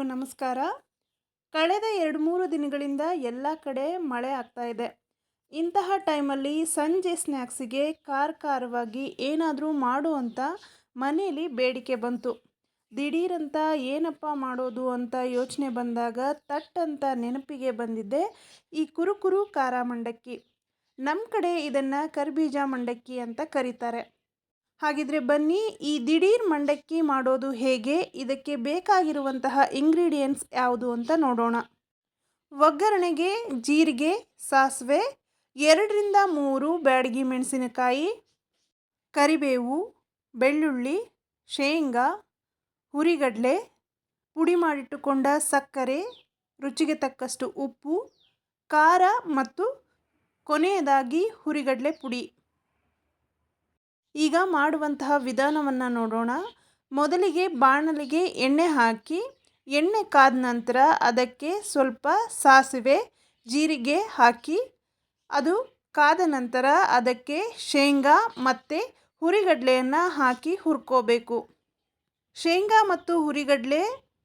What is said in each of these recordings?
ನಮಸ್ಕಾರ. ಕಳೆದ ಎರಡು ಮೂರು ದಿನಗಳಿಂದ ಎಲ್ಲ ಕಡೆ ಮಳೆ ಆಗ್ತಾ ಇದೆ. ಇಂತಹ ಟೈಮಲ್ಲಿ ಸಂಜೆ ಸ್ನ್ಯಾಕ್ಸಿಗೆ ಖಾರ ಖಾರವಾಗಿ ಏನಾದರೂ ಮಾಡು ಅಂತ ಮನೆಯಲ್ಲಿ ಬೇಡಿಕೆ ಬಂತು. ದಿಢೀರಂತ ಏನಪ್ಪ ಮಾಡೋದು ಅಂತ ಯೋಚನೆ ಬಂದಾಗ ತಟ್ಟಂತ ನೆನಪಿಗೆ ಬಂದಿದ್ದೆ ಈ ಕುರುಕುರು ಖಾರ ಮಂಡಕ್ಕಿ. ನಮ್ಮ ಕಡೆ ಇದನ್ನು ಕರ್ಬೀಜ ಮಂಡಕ್ಕಿ ಅಂತ ಕರೀತಾರೆ. ಹಾಗಿದ್ರೆ ಬನ್ನಿ, ಈ ದಿಢೀರ್ ಮಂಡಕ್ಕಿ ಮಾಡೋದು ಹೇಗೆ? ಇದಕ್ಕೆ ಬೇಕಾಗಿರುವಂತಹ ಇಂಗ್ರೀಡಿಯೆಂಟ್ಸ್ ಯಾವುದು ಅಂತ ನೋಡೋಣ. ಒಗ್ಗರಣೆಗೆ ಜೀರಿಗೆ, ಸಾಸಿವೆ, ಎರಡರಿಂದ ಮೂರು ಬ್ಯಾಡಗಿ ಮೆಣಸಿನಕಾಯಿ, ಕರಿಬೇವು, ಬೆಳ್ಳುಳ್ಳಿ, ಶೇಂಗಾ, ಹುರಿಗಡಲೆ, ಪುಡಿ ಮಾಡಿಟ್ಟುಕೊಂಡ ಸಕ್ಕರೆ, ರುಚಿಗೆ ತಕ್ಕಷ್ಟು ಉಪ್ಪು, ಖಾರ ಮತ್ತು ಕೊನೆಯದಾಗಿ ಹುರಿಗಡಲೆ ಪುಡಿ. ಈಗ ಮಾಡುವಂತಹ ವಿಧಾನವನ್ನು ನೋಡೋಣ. ಮೊದಲಿಗೆ ಬಾಣಲಿಗೆ ಎಣ್ಣೆ ಹಾಕಿ, ಎಣ್ಣೆ ಕಾದ ನಂತರ ಅದಕ್ಕೆ ಸ್ವಲ್ಪ ಸಾಸಿವೆ, ಜೀರಿಗೆ ಹಾಕಿ, ಅದು ಕಾದ ನಂತರ ಅದಕ್ಕೆ ಶೇಂಗಾ ಮತ್ತು ಹುರಿಗಡಲೆಯನ್ನು ಹಾಕಿ ಹುರ್ಕೋಬೇಕು. ಶೇಂಗಾ ಮತ್ತು ಹುರಿಗಡಲೆ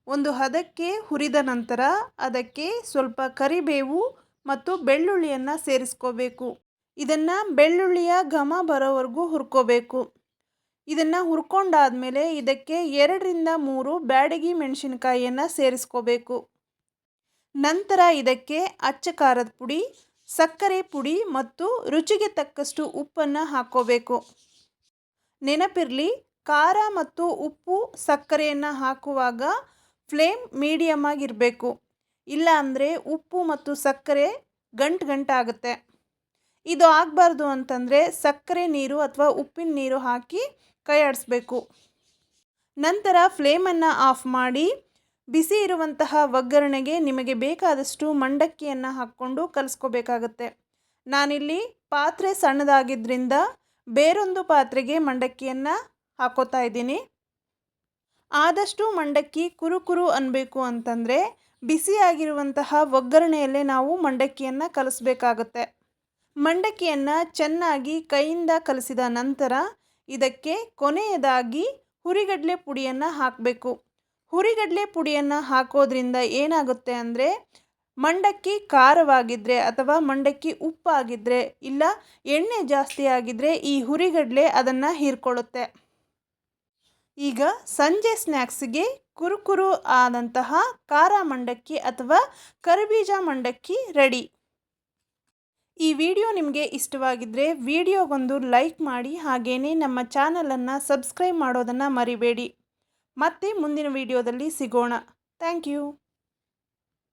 ಒಂದು ಹದಕ್ಕೆ ಹುರಿದ ನಂತರ ಅದಕ್ಕೆ ಸ್ವಲ್ಪ ಕರಿಬೇವು ಮತ್ತು ಬೆಳ್ಳುಳ್ಳಿಯನ್ನು ಸೇರಿಸ್ಕೋಬೇಕು. ಇದನ್ನು ಬೆಳ್ಳುಳ್ಳಿಯ ಘಮ ಬರೋವರೆಗೂ ಹುರ್ಕೋಬೇಕು. ಇದನ್ನು ಹುರ್ಕೊಂಡಾದಮೇಲೆ ಇದಕ್ಕೆ ಎರಡರಿಂದ ಮೂರು ಬ್ಯಾಡಗಿ ಮೆಣಸಿನಕಾಯಿಯನ್ನು ಸೇರಿಸ್ಕೋಬೇಕು. ನಂತರ ಇದಕ್ಕೆ ಅಚ್ಚ ಖಾರದ ಪುಡಿ, ಸಕ್ಕರೆ ಪುಡಿ ಮತ್ತು ರುಚಿಗೆ ತಕ್ಕಷ್ಟು ಉಪ್ಪನ್ನು ಹಾಕ್ಕೋಬೇಕು ನೆನಪಿರಲಿ, ಖಾರ ಮತ್ತು ಉಪ್ಪು ಸಕ್ಕರೆಯನ್ನು ಹಾಕುವಾಗ ಫ್ಲೇಮ್ ಮೀಡಿಯಮ್ ಆಗಿರಬೇಕು. ಇಲ್ಲ ಅಂದರೆ ಉಪ್ಪು ಮತ್ತು ಸಕ್ಕರೆ ಗಂಟು ಗಂಟಾಗುತ್ತೆ. ಇದು ಆಗಬಾರ್ದು ಅಂತಂದರೆ ಸಕ್ಕರೆ ನೀರು ಅಥವಾ ಉಪ್ಪಿನ ನೀರು ಹಾಕಿ ಕೈ ಆಡಿಸ್ಬೇಕು ನಂತರ ಫ್ಲೇಮನ್ನು ಆಫ್ ಮಾಡಿ ಬಿಸಿ ಇರುವಂತಹ ಒಗ್ಗರಣೆಗೆ ನಿಮಗೆ ಬೇಕಾದಷ್ಟು ಮಂಡಕ್ಕಿಯನ್ನು ಹಾಕ್ಕೊಂಡು ಕಲಿಸ್ಕೋಬೇಕಾಗತ್ತೆ. ನಾನಿಲ್ಲಿ ಪಾತ್ರೆ ಸಣ್ಣದಾಗಿದ್ದರಿಂದ ಬೇರೊಂದು ಪಾತ್ರೆಗೆ ಮಂಡಕ್ಕಿಯನ್ನು ಹಾಕೋತಾ ಇದ್ದೀನಿ. ಆದಷ್ಟು ಮಂಡಕ್ಕಿ ಕುರುಕುರು ಕುರು ಅನ್ನಬೇಕು ಅಂತಂದರೆ ಬಿಸಿಯಾಗಿರುವಂತಹ ಒಗ್ಗರಣೆಯಲ್ಲೇ ನಾವು ಮಂಡಕ್ಕಿಯನ್ನು ಕಲಿಸ್ಬೇಕಾಗತ್ತೆ. ಮಂಡಕ್ಕಿಯನ್ನು ಚೆನ್ನಾಗಿ ಕೈಯಿಂದ ಕಲಸಿದ ನಂತರ ಇದಕ್ಕೆ ಕೊನೆಯದಾಗಿ ಹುರಿಗಡಲೆ ಪುಡಿಯನ್ನು ಹಾಕಬೇಕು. ಹುರಿಗಡಲೆ ಪುಡಿಯನ್ನು ಹಾಕೋದ್ರಿಂದ ಏನಾಗುತ್ತೆ ಅಂದರೆ ಮಂಡಕ್ಕಿ ಖಾರವಾಗಿದ್ದರೆ ಅಥವಾ ಮಂಡಕ್ಕಿ ಉಪ್ಪಾಗಿದ್ದರೆ ಇಲ್ಲ ಎಣ್ಣೆ ಜಾಸ್ತಿ ಆಗಿದ್ದರೆ ಈ ಹುರಿಗಡಲೆ ಅದನ್ನು ಹೀರ್ಕೊಳ್ಳುತ್ತೆ. ಈಗ ಸಂಜೆ ಸ್ನ್ಯಾಕ್ಸ್ಗೆ ಕುರುಕುರು ಆದಂತಹ ಖಾರ ಮಂಡಕ್ಕಿ ಅಥವಾ ಕರಿಬೀಜ ಮಂಡಕ್ಕಿ ರೆಡಿ. ವಿಡಿಯೋ ನಿಮಗೆ ಇಷ್ಟವಾಗಿದ್ದರೆ ವಿಡಿಯೋಗೊಂದು ಲೈಕ್ ಮಾಡಿ ಹಾಗೆಯೇ ನಮ್ಮ ಚಾನಲನ್ನು ಸಬ್ಸ್ಕ್ರೈಬ್ ಮಾಡೋದನ್ನು ಮರಿಬೇಡಿ. ಮತ್ತೆ ಮುಂದಿನ ವಿಡಿಯೋದಲ್ಲಿ ಸಿಗೋಣ. Thank you.